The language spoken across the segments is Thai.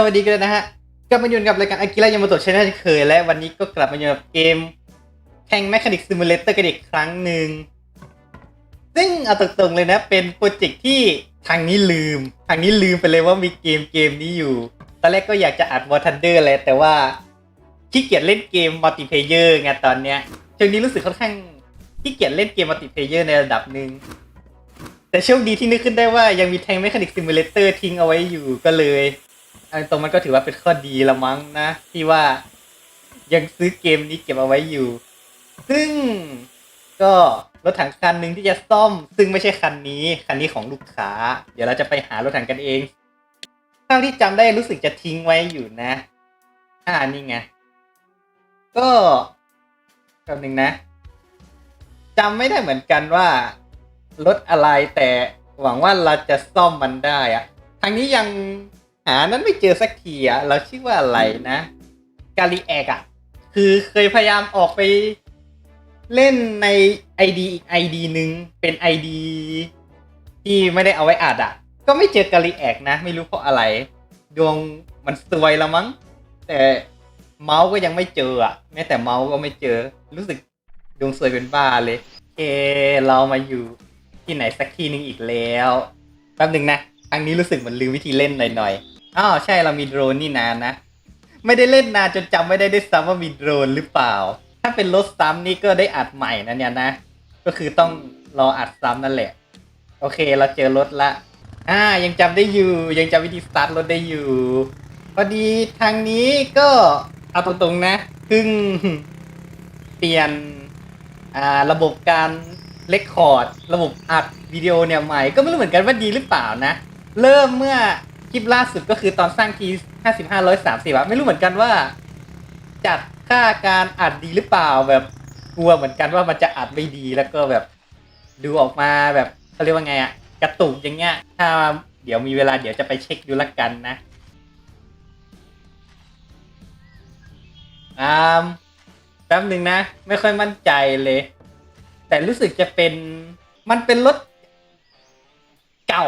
สวัสดีกันนะฮะกลับมาอยู่กับรายการอากิระยามาโตะชนะเคย และวันนี้ก็กลับมาอยู่กับเกมแข่งแมคานิกซิมูเลเตอร์กันอีกครั้งหนึ่ง ซึ่งเอาตรงๆเลยนะ เป็นโปรเจกต์ที่ทางนี้ลืม ทางนี้ลืมไปเลยว่ามีเกมเกมนี้อยู่ ตอนแรกก็อยากจะอัดวอร์ทันเดอร์เลยแต่ว่าขี้เกียจเล่นเกมมัลติเพเยอร์ไงตอนเนี้ยช่วงนี้รู้สึกค่อนข้างขี้เกียจเล่นเกมมัลติเพเยอร์ในระดับหนึ่งแต่โชคดีที่นึกขึ้นได้ว่ายังมีแทงแมคานิกซิมูเลเตอร์ทิ้งเอาไว้อยู่ก็เลย อันตรงมันก็ถือว่าเป็นข้อดีละมั้งนะ ที่ว่ายังซื้อเกมนี้เก็บเอาไว้อยู่ ซึ่งก็รถถังคันหนึ่งที่จะซ่อม ซึ่งไม่ใช่คันนี้ คันนี้ของลูกค้า เดี๋ยวเราจะไปหารถถังกันเองเท่าที่จำได้รู้สึกจะทิ้งไว้อยู่นะ อ่านี่ไง ก็แป๊บหนึงนะจำไม่ได้เหมือนกันว่ารถอะไรแต่หวังว่าเราจะซ่อมมันได้อะทางนี้ยัง หานั้นไม่เจอสักทีอะเราชื่อว่าอะไรนะกาลิแอกอะคือเคยพยายามออกไปเล่นใน ID อีก ID หนึ่งเป็น ID ที่ไม่ได้เอาไว้อัดอะก็ไม่เจอกาลิแอกนะ ไม่รู้เพราะอะไร ดวงมันสวยล้วมั้ง แต่เมาส์ก็ยังไม่เจออะแม้แต่เมาส์ก็ไม่เจอ รู้สึกดวงสวยเป็นบ้าเลยเคเรามาอยู่ที่ไหนสักที่หนึ่งอีกแล้วแป๊บหนึ่งนะครั้งนี้รู้สึกเหมือนลืมวิธีเล่นหน่อยๆ อ้าวใช่เรามีโดรนนี่นานนะ ไม่ได้เล่นนานจนจำไม่ได้ด้วยซ้ำว่ามีโดรนหรือเปล่า ถ้าเป็นรถซ้ำนี่ก็ได้อัดใหม่นะเนี่ยนะ ก็คือต้องรออัดซ้ำนั่นแหละ โอเคเราเจอรถละ อ่ายังจำได้อยู่ ยังจำวิธีสตาร์ทรถได้อยู่ พอดีทางนี้ก็เอาตรงๆนะเพิ่งเปลี่ยนอ่าระบบการเลคคอร์ด ระบบอัดวิดีโอเนี่ยใหม่ ก็ไม่รู้เหมือนกันว่าดีหรือเปล่านะ เริ่มเมื่อ คลิปล่าสุดก็คือตอนสร้างทีห้าสิบห้าร้อยสามสิบอะไม่รู้เหมือนกันว่า จัดค่าการอัดดีหรือเปล่าแบบกลัวเหมือนกันว่ามันจะอัดไม่ดีแล้วก็แบบดูออกมาแบบเขาเรียกว่าไงอะกระตุกอย่างเงี้ย ถ้าเดี๋ยวมีเวลาเดี๋ยวจะไปเช็คดูละกันนะอ่าแป๊บหนึ่งนะ ไม่ค่อยมั่นใจเลย แต่รู้สึกจะเป็นมันเป็นรถ เก่า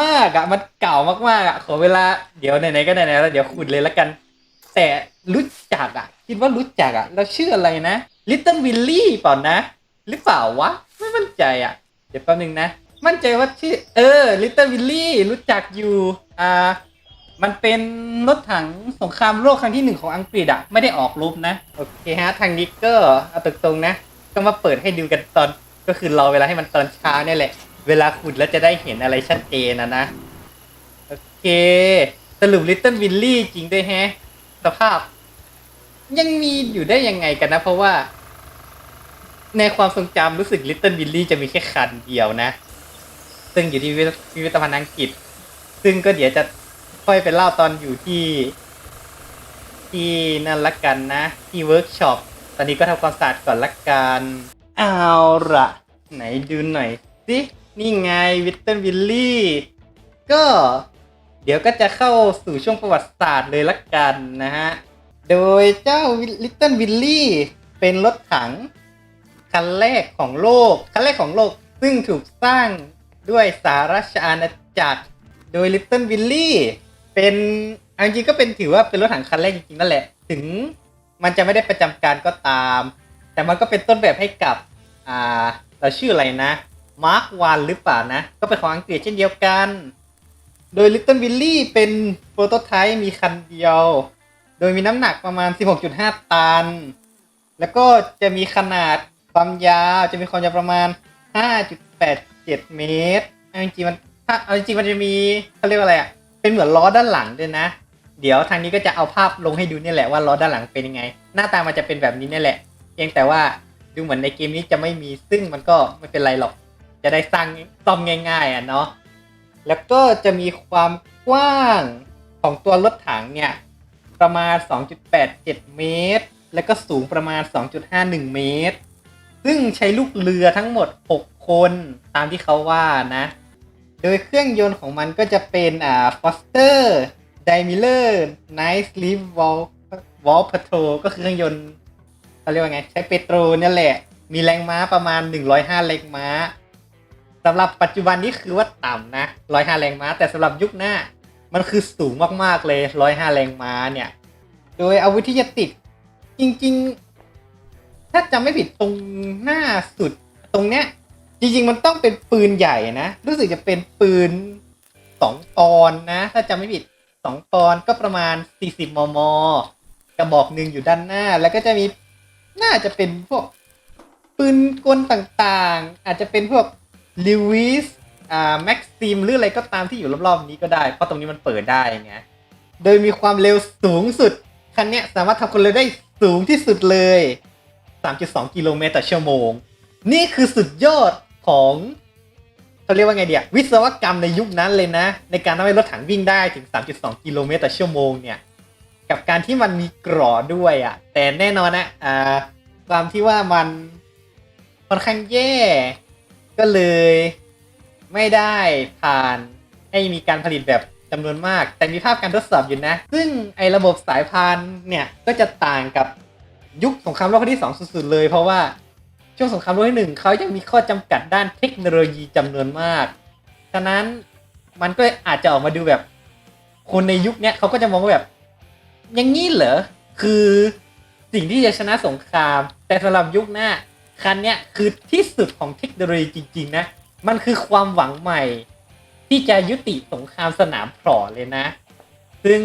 มากๆอะมันเก่ามากๆอะขอเวลาเดี๋ยวไหนๆก็ไหนๆแล้วเดี๋ยวขุดเลยละกัน แต่รู้จักอะ คิดว่ารู้จักอะแล้วชื่ออะไรนะ Little Willy เปล่านะ หรือเปล่าวะ ไม่มั่นใจอะ เดี๋ยวแป๊บนึงนะ มั่นใจว่าชื่อ เออ Little Willy รู้จักอยู่อ่ามันเป็นรถถังสงครามโลกครั้งที่หนึ่งของอังกฤษอะไม่ได้ออกรบนะ โอเคฮะ ทางนี้ก็เอาตรงๆนะ ก็มาเปิดให้ดูกันตอนก็คือรอเวลาให้มันตอนเช้าเนี่ยแหละ เวลาขุดแล้วจะได้เห็นอะไรชัดเจนนะนะ โอเค สรุปลิตเติ้ลวิลลี่จริงด้วยแฮะ สภาพ ยังมีอยู่ได้ยังไงกันนะ เพราะว่า ในความทรงจำรู้สึกลิตเติ้ลวิลลี่จะมีแค่คันเดียวนะ ซึ่งอยู่ที่พิพิธภัณฑ์อังกฤษ ซึ่งก็เดี๋ยวจะค่อยไปเล่าตอนอยู่ที่ ที่นั่นละกันนะ ที่เวิร์กช็อปตอนนี้ก็ทำความสะอาดก่อนละกัน เอาละไหนดูหน่อยสิ นี่ไงวิตเติลวิลลี่ ก็เดี๋ยวก็จะเข้าสู่ช่วงประวัติศาสตร์เลยละกันนะฮะ โดยเจ้าลิตเติลวิลลี่เป็นรถถัง คันแรกของโลก คันแรกของโลกซึ่งถูกสร้างด้วยสหราชอาณาจักร โดยลิตเติลวิลลี่เป็นเอาจริงก็เป็นถือว่าเป็นรถถังคันแรกจริงๆนั่นแหละ ถึงมันจะไม่ได้ประจำการก็ตาม แต่มันก็เป็นต้นแบบให้กับ อ่าเราชื่ออะไรนะ มาร์ควันหรือเปล่านะ ก็เป็นของอังกฤษเช่นเดียวกัน โดย Little Billy เป็นโปรโตไทป์มีคันเดียว โดยมีน้ำหนักประมาณ 16.5 ตัน แล้วก็จะมีขนาดความยาวจะมีความยาวประมาณ 5.87 เมตรเอาจริงๆมันถ้าเอาจริงๆมันจะมีเขาเรียกว่าอะไรอะ เป็นเหมือนล้อด้านหลังด้วยนะ เดี๋ยวทางนี้ก็จะเอาภาพลงให้ดูนี่แหละว่าล้อด้านหลังเป็นยังไง หน้าตามันจะเป็นแบบนี้นี่แหละ เพียงแต่ว่าดูเหมือนในเกมนี้จะไม่มีซึ่งมันก็ไม่เป็นไรหรอก จะได้สร้างซ่อมง่าย ๆอะเนาะแล้วก็จะมีความกว้างของตัวรถถังเนี่ย ประมาณ 2.87 เมตร แล้วก็สูงประมาณ 2.51 เมตร ซึ่งใช้ลูกเรือทั้งหมด 6 คนตามที่เขาว่านะ โดยเครื่องยนต์ของมันก็จะเป็นอ่า Foster d i m i l e r Night Sleep Wall Wall Patrol ก็คือเครื่องยนต์เขาเรียกว่าไง ใช้เปโตรเนี่ยแหละ มีแรงม้าประมาณ 105 แรงม้า สำหรับปัจจุบันนี้คือว่าต่ำนะ105แรงม้า แต่สำหรับยุคหน้า มันคือสูงมากๆเลยร้อยห้าแรงม้าเนี่ย โดยอาวุธที่จะติดจริง ๆ ถ้าจำไม่ผิดตรงหน้าสุดตรงเนี้ย จริง ๆ มันต้องเป็นปืนใหญ่นะ รู้สึกจะเป็นปืนสองปอนนะ ถ้าจำไม่ผิดสองปอนก็ประมาณ40มม กระบอกหนึ่งอยู่ด้านหน้า แล้วก็จะมีน่าจะเป็นพวกปืนกลต่างๆ อาจจะเป็นพวก ลิวิสอ่าแม็กซิมหรืออะไรก็ตามที่อยู่รอบๆนี้ก็ได้ เพราะตรงนี้มันเปิดได้ไงโดยมีความเร็วสูงสุด คันนี้สามารถทำความเร็วได้สูงที่สุดเลย 3.2 กิโลเมตรต่อชั่วโมง นี่คือสุดยอดของเขาเรียกว่าไงเดียวิศวกรรมในยุคนั้นเลยนะ ในการทำให้รถถังวิ่งได้ถึง 3.2 กิโลเมตรต่อชั่วโมงเนี่ย กับการที่มันมีกรอด้วยอะ่ะ แต่แน่นอนนะอ่าความที่ว่ามันค่อนข้างแย่ ก็เลยไม่ได้ผ่านให้มีการผลิตแบบจำนวนมาก แต่มีภาพการทดสอบอยู่นะ ซึ่งไอ้ระบบสายพานเนี่ยก็จะต่างกับยุคสงครามโลกครั้งที่สองสุดๆเลย เพราะว่าช่วงสงครามโลกที่หนึ่งเขายังมีข้อจำกัดด้านเทคโนโลยีจำนวนมาก ฉะนั้นมันก็อาจจะออกมาดูแบบ คนในยุคเนี้ยเขาก็จะมองว่าแบบ อย่างนี้เหรอ คือสิ่งที่จะชนะสงคราม แต่สำหรับยุคหน้า คันเนี้ยคือที่สุดของเทคโนโลยีจริง ๆ นะ มันคือความหวังใหม่ ที่จะยุติสงครามสนามเพลาะเลยนะ ซึ่ง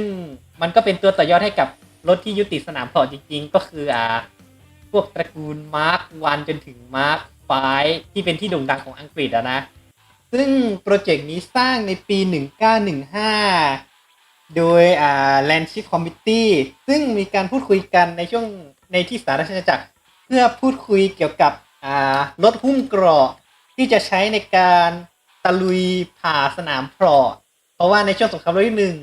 มันก็เป็นตัวต่อยอดให้กับรถที่ยุติสนามเพลาะจริง ๆ ก็คืออ่าพวกตระกูลมาร์ควันจนถึงมาร์คไฟที่เป็นที่โด่งดังของอังกฤษอะนะ ซึ่งโปรเจกต์นี้สร้างในปี 1915 โดยอ่า Landship Committee ซึ่งมีการพูดคุยกันในช่วงในที่สาธารณจักร เพื่อพูดคุยเกี่ยวกับรถหุ้มเกราะที่จะใช้ในการตะลุยผ่าสนามเพลาะเพราะว่าในช่วงสงครามโลกที่หนึ่ง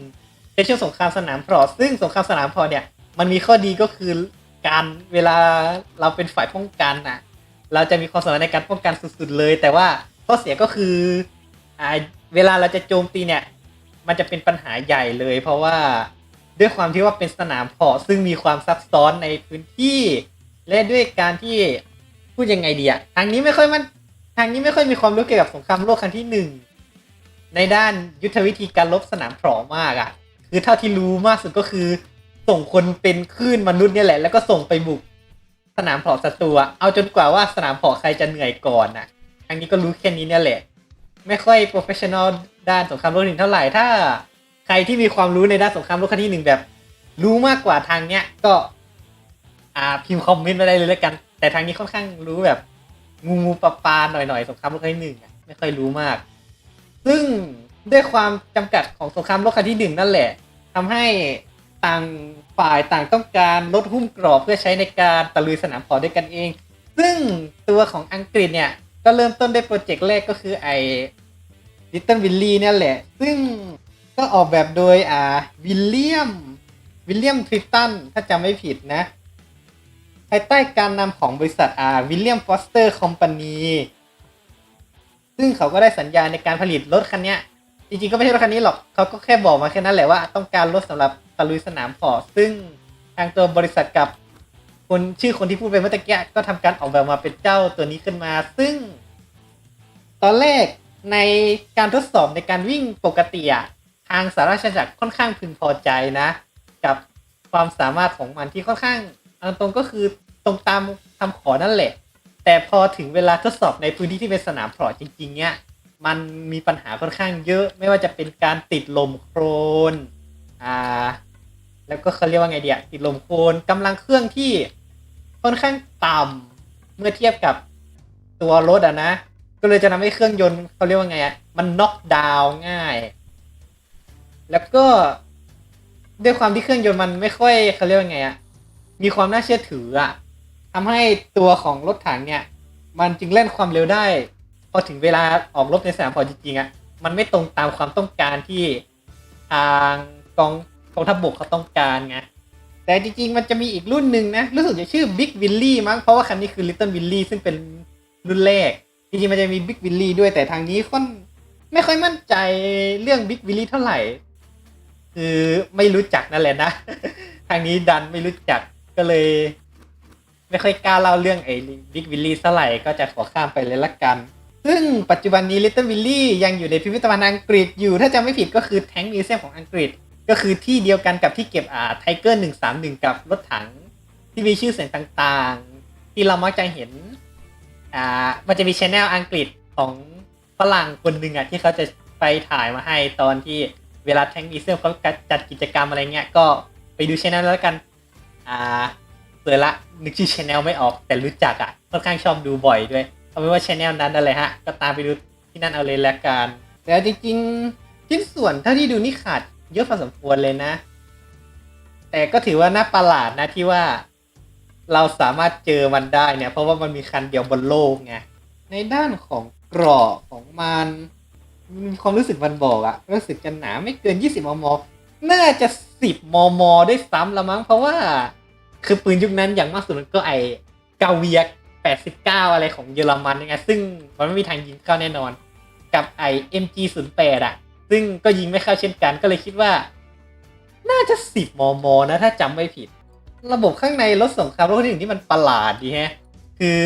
ในช่วงสงครามสนามเพลาะซึ่งสงครามสนามเพลาะเนี่ยมันมีข้อดีก็คือการเวลาเราเป็นฝ่ายป้องกันน่ะ เราจะมีความสามารถในการป้องกันสุดๆเลย แต่ว่าข้อเสียก็คืออ่าเวลาเราจะโจมตีเนี่ย มันจะเป็นปัญหาใหญ่เลย เพราะว่าด้วยความที่ว่าเป็นสนามเพาะซึ่งมีความซับซ้อนในพื้นที่ และด้วยการที่พูดยังไงดีอะทางนี้ไม่ค่อยมันทางนี้ไม่ค่อยมีความรู้เกี่ยวกับสงครามโลกครั้งที่หนึ่งในด้านยุทธวิธีการลบสนามเพามากอะคือเท่าที่รู้มากสุดก็คือ ส่งคนเป็นคลื่นมนุษย์เนี่ยแหละ แล้วก็ส่งไปบุกสนามเพาศัตรูเอาจนกว่าว่าสนามเพาใครจะเหนื่อยก่อนน่ะทางนี้ก็รู้แค่นี้เนี่ยแหละ ไม่ค่อยโปรเฟชชั่นอลด้านสงครามโลกหนึ่งเท่าไหร่ถ้าใครที่มีความรู้ในด้านสงครามโลกครั้งที่หนึ่งแบบ รู้มากกว่าทางเนี้ยก็ อ่าพิมพ์คอมเมนต์มาได้เลยแล้วกัน แต่ทางนี้ค่อนข้างรู้แบบงูงูปลาปลาหน่อยหน่อยๆสงครามโลกครั้งที่หนึ่งอะไม่ค่อยรู้มาก ซึ่งด้วยความจำกัดของสงครามโลกครั้งที่หนึ่งนั่นแหละทำให้ต่างฝ่ายต่างต้องการลดหุ้มกรอบเพื่อใช้ในการตะลุยสนามพอด้วยกันเอง ซึ่งตัวของอังกฤษเนี่ย ก็เริ่มต้นด้วยโปรเจกต์แรกก็คือไอ้ Little Willy เนี่ยแหละ ซึ่งก็ออกแบบโดยอ่าวิลเลียมวิลเลียมทริปตันถ้าจำไม่ผิดนะายใต้การนำของบริษัทอ่าวิลเลียมฟอสเตอร์คอมพานีซึ่งเขาก็ได้สัญญาในการผลิตรถคันนี้จริงๆก็ไม่ใช่รถคันนี้หรอกเขาก็แค่บอกมาแค่นั้นแหละว่าต้องการรถสำหรับตะลุยสนามพอซึ่งทางตัวบริษัทกับคนชื่อคนที่พูดไปเมื่อตะกี้ก็ทำการออกแบบมาเป็นเจ้าตัวนี้ขึ้นมา ซึ่ง ตอนแรกในการทดสอบในการวิ่งปกติอะทางสาราชจักรค่อนข้างพึงพอใจนะ กับความสามารถของมันที่ค่อนข้างตรงก็คือ ตรงตามคำขอนั่นแหละ แต่พอถึงเวลาทดสอบในพื้นที่ที่เป็นสนามเพลาะจริง ๆ เนี่ยมันมีปัญหาค่อนข้างเยอะไม่ว่าจะเป็นการติดลมโครนอ่าแล้วก็เขาเรียกว่าไงเดียติดลมโครนกำลังเครื่องที่ค่อนข้างต่ำเมื่อเทียบกับตัวรถอะนะ ก็เลยจะทำให้เครื่องยนต์เขาเรียกว่าไงอะมันน็อกดาวน์ง่าย แล้วก็ด้วยความที่เครื่องยนต์มันไม่ค่อยเขาเรียกว่าไงอะมีความน่าเชื่อถืออะ ทำให้ตัวของรถถังเนี่ย มันจึงเล่นความเร็วได้ พอถึงเวลาออกรบในสนามพอจริงๆอะมันไม่ตรงตามความต้องการที่ทางกองกองทัพบกเขาต้องการไงแต่จริงๆ มันจะมีอีกรุ่นหนึ่งนะ รู้สึกจะชื่อ Big Willy มั้ง เพราะว่าคันนี้คือ Little Willy ซึ่งเป็นรุ่นแรก จริงๆ มันจะมี Big Willy ด้วยแต่ทางนี้ค่อนไม่ค่อยมั่นใจเรื่อง Big Willy เท่าไหร่ คือไม่รู้จักนั่นแหละนะ ทางนี้ดันไม่รู้จักก็เลย ไม่ค่อยกล้าเล่าเรื่องไอ้ Big Willy เท่าไหร่ก็จะขอข้ามไปเลยละกัน ซึ่งปัจจุบันนี้ Little Willy ยังอยู่ในพิพิธภัณฑ์อังกฤษอยู่ถ้าจำไม่ผิดก็คือแทงมิวเซียมของอังกฤษ ก็คือที่เดียวกันกับที่เก็บอ่าไทเกอร์หนึ่งสามหนึ่งกับรถถัง ที่มีชื่อเสียงต่างๆ ที่เรามักจะเห็นอ่ามันจะมีชแนลอังกฤษของฝรั่งคนหนึ่งอะที่เขาจะไปถ่ายมาให้ตอนที่เวลาแทงมิวเซียมเขาจัดกิจกรรมอะไรเงี้ยก็ไปดูชแนลแล้วกันอ่า เปิดละ นึกชื่อชแนลไม่ออกแต่รู้จักอะค่อนข้างชอบดูบ่อยด้วยเอาเป็นว่าชแนลนั้นอะไรฮะ ก็ตามไปดูที่นั่นเอาเลยละกันแต่จริงๆชิ้นส่วนเท่าที่ดูนี่ขาดเยอะพอสมควรเลยนะ แต่ก็ถือว่าน่าประหลาดนะที่ว่าเราสามารถเจอมันได้เนี่ย เพราะว่ามันมีคันเดียวบนโลกไงในด้านของกรอบของมันมีความรู้สึกมันบอกอะรู้สึกจะหนาไม่เกิน 20 มม น่าจะ 10 มม ได้ซ้ำละมั้งเพราะว่า คือปืนยุคนั้นอย่างมากสุดมันก็ไอเกาเวียก89อะไรของเยอรมันยังไงซึ่งมันไม่มีทางยิงเข้าแน่นอน กับไอ MG08 อะซึ่งก็ยิงไม่เข้าเช่นกันก็เลยคิดว่า น่าจะ10มมนะถ้าจำไม่ผิด ระบบข้างในรถสงครามโลกที่หนึ่งที่มันประหลาดดีแฮะ คือ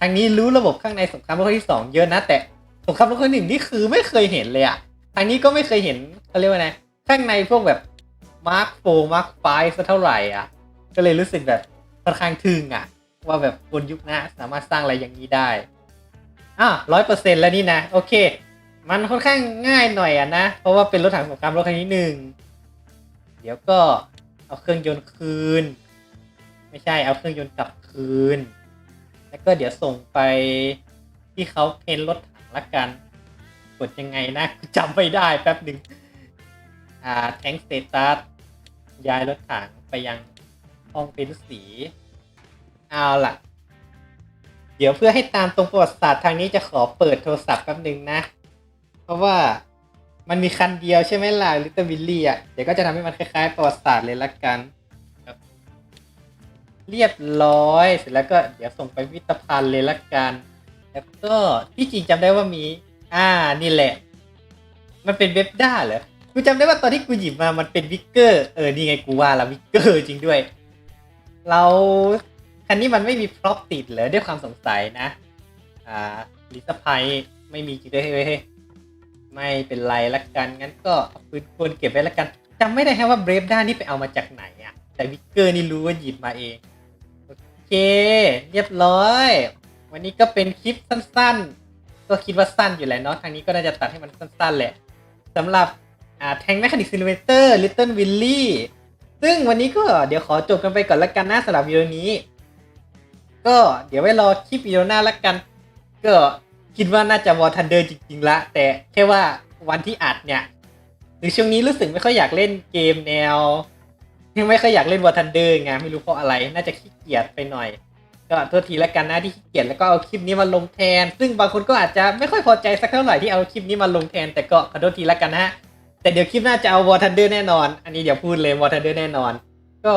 ทางนี้รู้ระบบข้างในสงครามโลกที่สองเยอะนะแต่สงครามโลกที่หนึ่งนี่คือไม่เคยเห็นเลยอะทางนี้ก็ไม่เคยเห็นเขาเรียกว่าไงข้างในพวกแบบมาร์คโฟมาร์คไฟสักเท่าไหร่อะ ก็เลยรู้สึกแบบค่อนข้างทึ่งอะ ว่าแบบบนยุคน้าสามารถสร้างอะไรอย่างนี้ได้อะร้อยเปอร์เซ็นแล้วนี่นะ โอเค มันค่อนข้างง่ายหน่อยอะนะ เพราะว่าเป็นรถถังสงครามโลกครั้งที่หนึ่งเดี๋ยวก็เอาเครื่องยนต์คืน ไม่ใช่เอาเครื่องยนต์กลับคืน แล้วก็เดี๋ยวส่งไปที่เขาเพ้นรถถังละกัน กดยังไงนะจำไม่ได้แป๊บหนึ่งอ่าแทงสเตตัสย้ายรถถังไปยัง องเป็นสีเอาล่ะ เดี๋ยวเพื่อให้ตามตรงประวัติศาสตร์ทางนี้จะขอเปิดโทรศัพท์แป๊บหนึ่งนะ เพราะว่ามันมีคันเดียวใช่ไหมล่ะลิตเติ้ลวิลลี่อะเดี๋ยวก็จะทำให้มันคล้ายๆ ประวัติศาสตร์เลยละกันครับ เรียบร้อยเสร็จแล้วก็เดี๋ยวส่งไปพิพิธภัณฑ์เลยละกัน แล้วก็ที่จริงจำได้ว่ามี อ่านี่แหละ มันเป็นเว็บด้าเหรอกูจำได้ว่าตอนที่กูหยิบมามันเป็นวิกเกอร์เออนี่ไงกูว่าละวิกเกอร์จริงด้วย เราคันนี้มันไม่มีพร็อพติดเหรอด้วยความสงสัยนะ อ่าลิซพายไม่มีจริงด้วยเฮ้ยเฮ้ไม่เป็นไรละกัน งั้นก็เอาปืนควรเก็บไว้ละกันจำไม่ได้แฮะว่าเบรฟด้านี่ไปเอามาจากไหนอะแต่วิกเกอร์นี่รู้ว่าหยิบมาเอง โอเค เรียบร้อย วันนี้ก็เป็นคลิปสั้นๆ ก็คิดว่าสั้นอยู่แหละเนาะทางนี้ก็น่าจะตัดให้มันสั้นๆแหละสำหรับอ่าแทงแมคคานิกซิลเวเตอร์ลิตเติ้ลวิลลี่ ซึ่งวันนี้ก็เดี๋ยวขอจบกันไปก่อนละกันนะสำหรับวิดีโอนี้ ก็เดี๋ยวไว้รอคลิปวิดีโอหน้าละกัน ก็คิดว่าน่าจะวอร์ทันเดอร์จริงๆละ แต่แค่ว่าวันที่อัดเนี่ยหรือช่วงนี้รู้สึกไม่ค่อยอยากเล่นเกมแนวไม่ค่อยอยากเล่นวอร์ทันเดอร์ไงไม่รู้เพราะอะไร น่าจะขี้เกียจไปหน่อย ก็โทษทีละกันนะที่ขี้เกียจแล้วก็เอาคลิปนี้มาลงแทน ซึ่งบางคนก็อาจจะไม่ค่อยพอใจสักเท่าไหร่ที่เอาคลิปนี้มาลงแทน แต่ก็ขอโทษทีละกันนะฮะ แต่เดี๋ยวคลิปหน้าจะเอาวอร์ทันเดอร์แน่นอน อันนี้เดี๋ยวพูดเลยวอร์ทันเดอร์แน่นอน ก็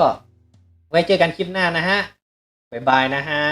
ไว้เจอกันคลิปหน้านะฮะบ๊ายบายนะฮะ